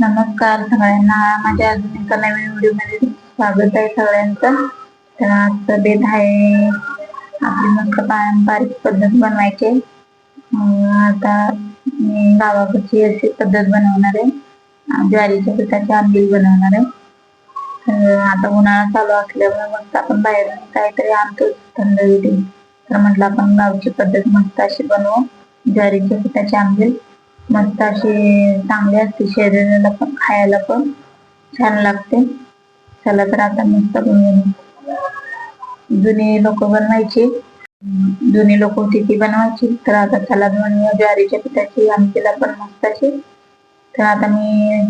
नमस्कार सगळ्यांना. माझ्या अजून एका नवीन व्हिडिओमध्ये स्वागत आहे सगळ्यांचं. तर आज बेत आहे. आपली मस्त पारंपरिक पद्धत बनवायची आहे. आता मी गावाकडची अशी पद्धत बनवणार आहे. ज्वारीच्या पिठाची आंबील बनवणार आहे. तर आता उन्हाळा चालू असल्यामुळे मस्त आपण बाहेरून काहीतरी आणतो थंड येते तर म्हटलं आपण गावची पद्धत मस्त अशी बनवू. ज्वारीच्या पिठाची आंबील. मस्त अशी चांगली असते शरीराला पण खायला पण छान लागते. चला तर आता मस्त जुनी लोक बनवायची. जुनी लोक होती ती बनवायची. तर आता चला बनवूया ज्वारीच्या पिठाची आमटीला पण मस्त अशी तर आता मी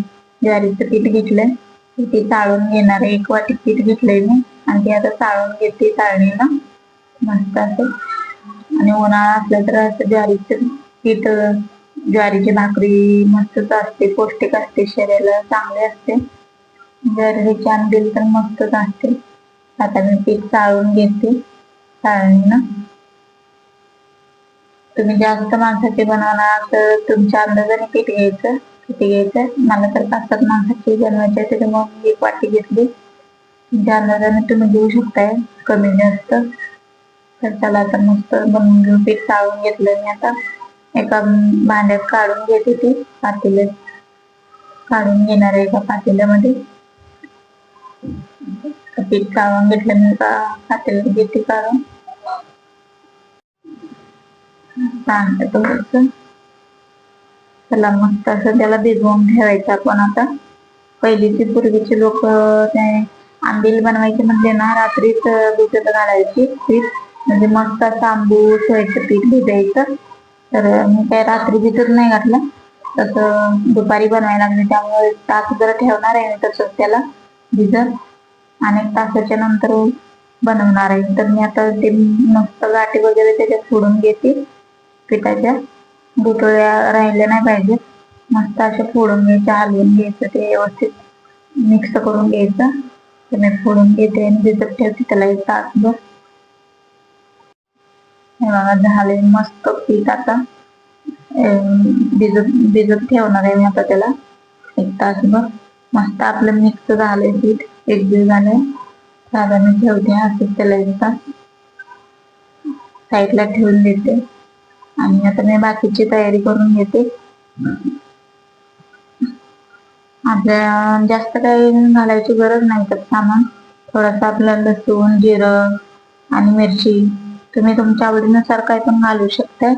ज्वारीचं पीठ घेतलंय. ते चाळून घेणार आहे. एक वाटी पीठ घेतलंय मी. आणि ते आता चाळून घेते चाळणीला. मस्त असं. आणि उन्हाळा असला तर असं ज्वारीचं पीठ ज्वारीची भाकरी मस्तच असते पौष्टिक असते शरीराला चांगले असते. ज्वारीची आंबील तर मस्तच असते. आता मी पीठ चाळून घेते चाळणीनं तुम्ही जास्त माणसाचे बनवणार तर तुमच्या अंदाजाने पीठ घ्यायचं किती घ्यायचं. मला तर पाच सात माणसाची बनवायची आहे त्याच्यामुळे मी एक वाटी घेतली. तुमच्या अंदाजाने तुम्ही घेऊ शकताय कमी जास्त. तर चला आता मस्त बनवून घेऊ पीठ चाळून घेतलं मी आता. एका भांड्यात काढून घेते ती पातेल्यात काढून घेणार आहे एका पातेल्यामध्ये. पीठ काढून घेतलं मी एका पातेल्यात घेते काढून. सांगते थोडस त्याला मस्त असं त्याला भिजवून ठेवायचं आपण आता. पहिलीची पूर्वीचे लोक ते आंबील बनवायचे म्हणजे ना रात्रीच भिजत घालायची. पीठ म्हणजे मस्त असं आंबूस व्हायचं पीठ भिजायचं. तर मी काय रात्री भिजत नाही घातलं. तसं दुपारी बनवायला लागले. त्यामुळे तास जर ठेवणार आहे मी तसंच त्याला भिजत. आणि एक तासाच्या नंतर बनवणार आहे. तर मी आता ते मस्त गाठी वगैरे त्याच्यात फोडून घेते. पिठाच्या. गुठळ्या राहिल्या नाही पाहिजे. मस्त असे फोडून घ्यायचे हलवून घ्यायचं. ते व्यवस्थित मिक्स करून घ्यायचं. ते मी फोडून घेते आणि भिजत ठेवते. त्याला एक तासभर. हे झाले मस्त पीठ आता. भिजत भिजत ठेवणार आहे मी आता त्याला. एक तासभर. मस्त आपलं मिक्स झालंय पीठ. एक दिवस झाले. साधारण मी ठेवते असंच त्याला एक तास साईडला ठेवून देते. आणि आता मी बाकीची तयारी करून घेते. आपल्या जास्त काही घालायची गरज नाही तर सामान. थोडासा आपलं लसूण जिरं आणि मिरची. तुम्ही तुमच्या आवडीनुसार काय पण घालू शकता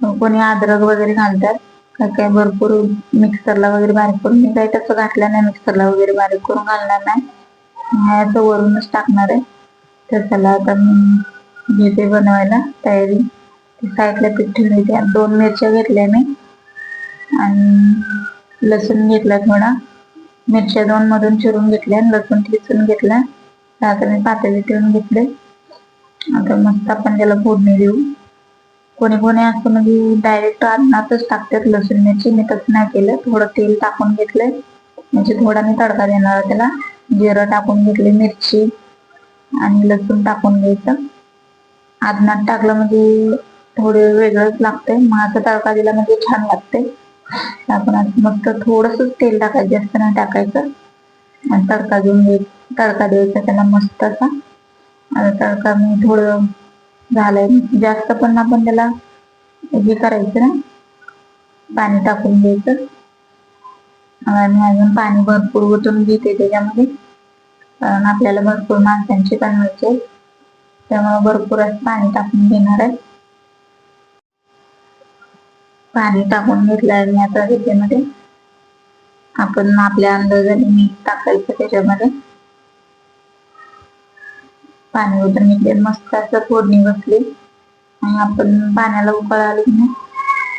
कोणी अद्रक वगैरे घालतात काय काय भरपूर मिक्सरला वगैरे बारीक करून मी काही तसं घातलं नाही मिक्सरला वगैरे बारीक करून घालणार नाही. असं वरूनच टाकणार आहे. तर चला आता मी घेते बनवायला तयारी. साईडला पीठ ठेवली त्या दोन मिरच्या घेतल्या मी. आणि लसूण घेतला थोडा. मिरच्या दोन मधून चिरून घेतल्या आणि लसूण ठेचून घेतला. आता मी पातळी ठेवून घेतले. आता मस्त आपण त्याला फोडणी देऊ. कोणी कोणी असं म्हणजे डायरेक्ट अन्नातच टाकतात लसूण मिरची. मी तसं नाही केलं. थोडं तेल टाकून घेतलंय. म्हणजे थोडा मी तडका देणार त्याला. जिरं टाकून घेतले मिरची आणि लसूण टाकून घ्यायचं. आदनात टाकलं म्हणजे थोडे वेगळंच लागतंय. मग असं तडका दिला म्हणजे छान लागते आपण मस्त थोडस तेल टाकायचं जास्त नाही टाकायचं. आणि तडका देऊन घ्याय तडका द्यायचा त्याला मस्त असा. आता तडका मी थोडं झालंय. जास्त पण आपण त्याला हे करायचं ना. पाणी टाकून द्यायचं. आणि अजून पाणी भरपूर ओतून घेते त्याच्यामध्ये. कारण आपल्याला भरपूर माणसांची बनवायची आहे. त्यामुळे भरपूर पाणी टाकून घेणार आहे. पाणी टाकून घेतलं आहे मी आता त्याच्यामध्ये आपण आपल्या अंदाजाने मीठ टाकायचं त्याच्यामध्ये. पाणी उतरून इकडे मस्त असं फोडणी बसली. आणि आपण पाण्याला उकळ आली की नाही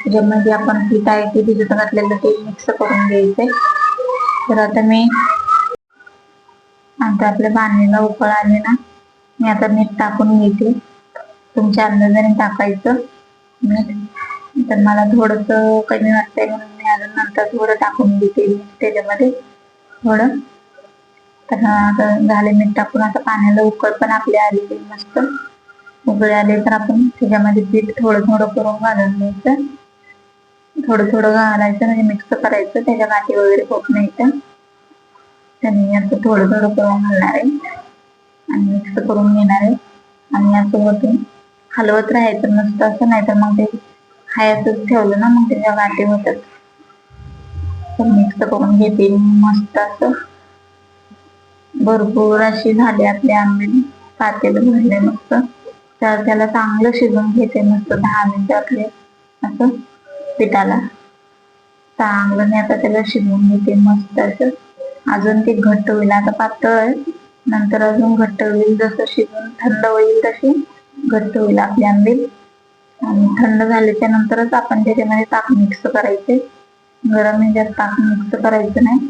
त्याच्यामध्ये आपण पीठ आहे ते भिजत घातलेलं ते मिक्स करून घ्यायचंय. तर आता मी आता आपल्या पाण्याला उकळ आले ना मी आता मीठ टाकून घेते. तुमच्या अंदाजाने टाकायचं मीठ. तर मला थोडस कमी वाटतंय म्हणून मी अजून नंतर थोडं टाकून घेते मीठ त्याच्यामध्ये. थोडं. तर आता झाले मीठ टाकून आता पाण्याला उकळ पण आपली आलेली मस्त. उकळी आले तर आपण त्याच्यामध्ये पीठ थोडं थोडं करून घालून घ्यायचं. थोडं थोडं घालायचं म्हणजे मिक्स करायचं. त्याच्या गाठी वगैरे होत नाही तर. त्याने असं थोडं थोडं करून घालणार आहे. आणि मिक्स करून घेणार आहे. आणि असं होतं. हलवत राहायचं नसतं असं नाही तर मग ते खायचंच ठेवलं ना मग त्याच्या गाठी होतात. मिक्स करून घेते मस्त असं. भरपूर अशी झाली आपली आंबे. पातेलं भरले मस्त. तर त्याला चांगलं शिजवून घेते मस्त दहा मिनिटं आपले. असं पिठाला. चांगलं मी आता त्याला शिजवून घेते मस्त असं. अजून ते घट्ट होईल. आता पातळ आहे. नंतर अजून घट्ट होईल. जसं शिजून थंड होईल तशी घट्ट होईल आपले आंबे. आणि थंड झाल्याच्या नंतरच आपण त्याच्यामध्ये ताक मिक्स करायचे. गरम ह्याच्यात ताक मिक्स करायचं नाही.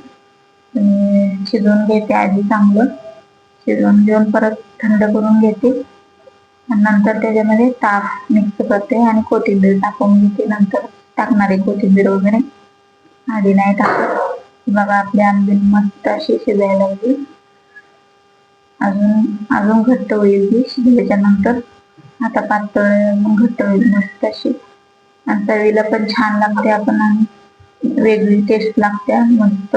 आणि शिजवून घेते आधी चांगलं. शिजवून घेऊन परत थंड करून घेते. आणि नंतर त्याच्यामध्ये ताक मिक्स करते आणि कोथिंबीर टाकून घेते. नंतर टाकणारे कोथिंबीर वगैरे आधी नाही टाकत. बघा आपली आंबे मस्त अशी शिजायला लागली. अजून अजून घट्ट होईल ती शिजल्याच्या नंतर. आता पातळ घट्ट होईल मस्त अशी. आणि चवीला पण छान लागते. आपण आणि वेगळी टेस्ट लागते. मस्त.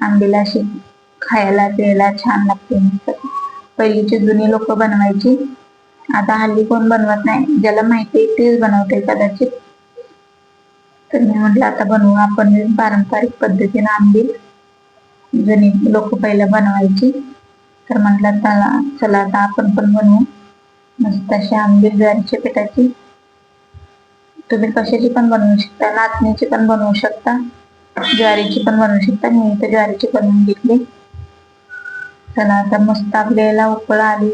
आंबीला अशी खायला प्यायला छान लागते मस्त. पहिलीची जुनी लोक बनवायची. आता हल्ली कोण बनवत नाही. ज्याला माहिती तेच बनवते कदाचित. तर मी म्हटलं आता बनवू आपण पारंपरिक पद्धतीने आंबील जुनी लोक पहिला बनवायची. तर म्हटलं चला चला आता आपण पण बनवू. मस्त अशी आंबील ज्वारीच्या पिठाची. तुम्ही कशाची पण बनवू शकता नाचणीची पण बनवू शकता. ज्वारीची पण बनवू शकता मी इथे ज्वारीची बनवून घेतली. चला आता मस्त आपल्याला उकळ आली.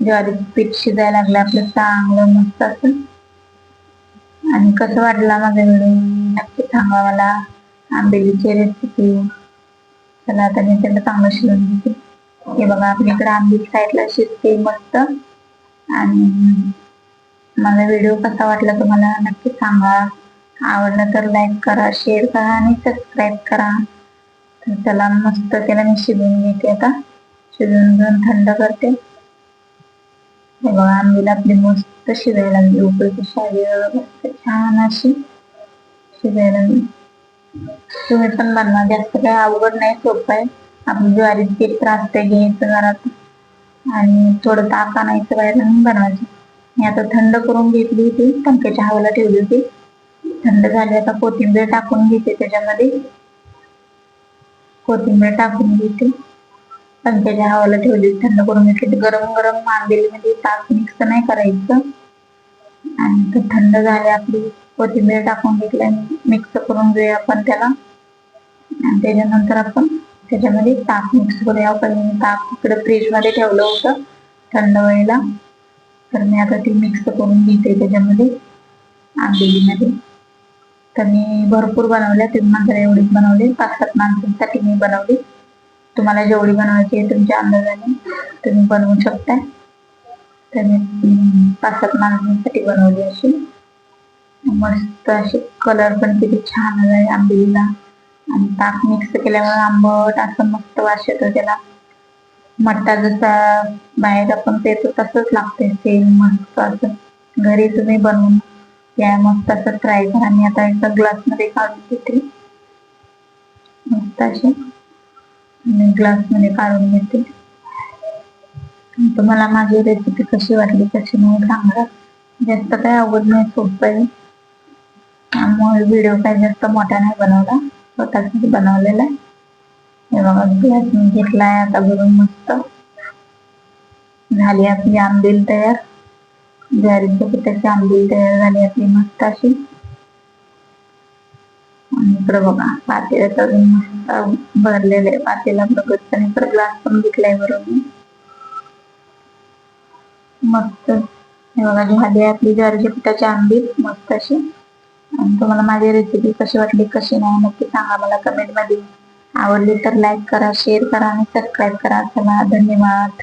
ज्वारी पीठ शिजायला लागलं आपलं चांगलं मस्त असं. आणि कसं वाटला माझा व्हिडिओ नक्की सांगा मला. आंबेलीची रेसिपी चला आता मी त्याला चांगलं शिवून घेते. हे बघा आपल्याकडे आंबील साईडला शिजते मस्त. आणि माझा व्हिडिओ कसा वाटला तुम्हाला नक्की सांगा. आवडलं तर लाईक करा शेअर करा आणि सबस्क्राईब करा. तर त्याला मस्त त्याला मी शिजून घेते आता. शिजून घेऊन थंड करते. बघा आंबीला आपली मस्त शिजायला लागली. उकळीची शाळी मस्त छान अशी शिजायला लागली. तुम्ही पण बनवा जास्त काही अवघड नाही सोपं आहे. आपली ज्वारी पीठ त्रासते घ्यायचं घरात. आणि थोडं ताक आणायचं बाहेर बनवायचं. मी आता थंड करून घेतली होती पंख्याच्या हवाला ठेवली होती. थंड झाली आता कोथिंबीर टाकून घेते त्याच्यामध्ये. कोथिंबीर टाकून घेते. पंख्याच्या हवाला ठेवली थंड करून घेतली. गरम गरममध्ये म्हणजे ताक मिक्स नाही करायचं. आणि तर थंड झाले आपली कोथिंबीर टाकून घेतली मिक्स करून घेऊया आपण त्याला. आणि त्याच्यानंतर आपण त्याच्यामध्ये ताक मिक्स करूया. पण ताक इकडे फ्रीजमध्ये ठेवलं होतं थंड व्हायला. तर मी आता ती मिक्स करून घेते त्याच्यामध्ये. आंबेलीमध्ये. तर मी भरपूर बनवल्या. तुम्ही माझ्या एवढीच बनवली. पाच सात माणसांसाठी मी बनवली. तुम्हाला जेवढी बनवायची आहे तुमच्या अंदाजाने तुम्ही बनवू शकता तर मी पाच सात माणसांसाठी बनवली अशी. मस्त अशी कलर पण किती छान आहे आंबीला आणि ताक मिक्स केल्यामुळे आंबट असं मस्त वास येतो त्याला. मट्टा जसा बाहेर आपण पेतो तसंच लागते सेम मस्त असं. घरी तुम्ही बनवून या मस्त असं ट्राय करा. मी आता एका ग्लासमध्ये काढून घेते. मस्त असे मी ग्लासमध्ये काढून घेते. तुम्हाला माझी रेसिपी कशी वाटली कशी नाही सांगा. जास्त काही अवघड नाही सोपं आहे. त्यामुळे व्हिडिओ काय जास्त मोठा नाही बनवला. स्वतःसाठी बनवलेला आहे. हे बघा ग्लास मी घेतलाय आता भरून मस्त. झाली आपली आंबील तयार. ज्वारीच्या पिठाची आंबील तयार झाली आपली मस्त अशी आणि इकडं बघा पातेल्यात अजून मस्त भरलेले पातेला बघत आणि इकडे ग्लास पण घेतलाय बरोबर मस्त. हे बघा झाली आपली ज्वारीच्या पिठाची आंबील मस्त अशी आणि तुम्हाला माझी रेसिपी कशी वाटली कशी नाही नक्की सांगा मला कमेंटमध्ये आवडली तर लाईक करा शेअर करा आणि सबस्क्राईब करा. चला धन्यवाद.